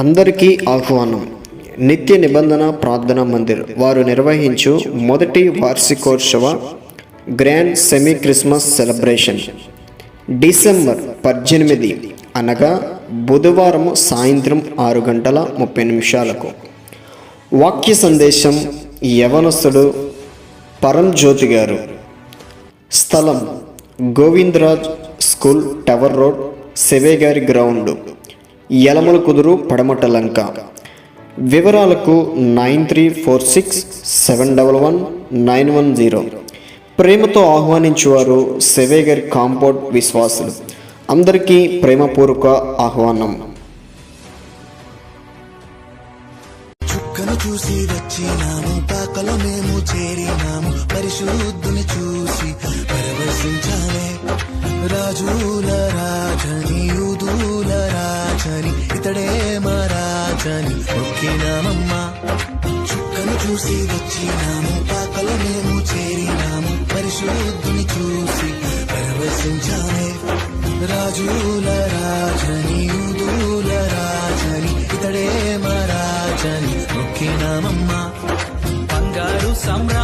అందరికీ ఆహ్వానం. నిత్య నిబంధన ప్రార్థనా మందిర్. వారు నిర్వహించు మొదటి వార్షికోత్సవ grand semi Christmas celebration. December పద్దెనిమిది అనగా బుధవారం సాయంత్రం ఆరు గంటల ముప్పై నిమిషాలకు. వాక్య సందేశం యవనస్తుడు పరంజ్యోతి గారు. స్థలం గోవిందరాజ్ స్కూల్ టవర్ రోడ్ సెవేగారి గ్రౌండ్. యలమల కుదురు పడమట లంక. వివరాలకు nine three four six seven double one nine one zero. ప్రేమతో ఆహ్వానించేవారు సెవేగర్ కాంపౌండ్ విశ్వాసులు. అందరికీ ప్రేమపూర్వక ఆహ్వానం. చుక్కను చూసి వచ్చినాము పాకలో మేము చేరినాము. పరిశుద్ధుని చూసి పరవశించాము రాజని ఇతడే మా రాజని మొక్కినామమ్మా చుక్కను చూసి వచ్చినాము పాకలో మేము చేరినాము పరిశుద్ధుని చూసి పరవశించామే. రాజుల రాజని యూదుల రాజని ఇతడే మా రాజని మొక్కినామమ్మా బంగారు సమ్రా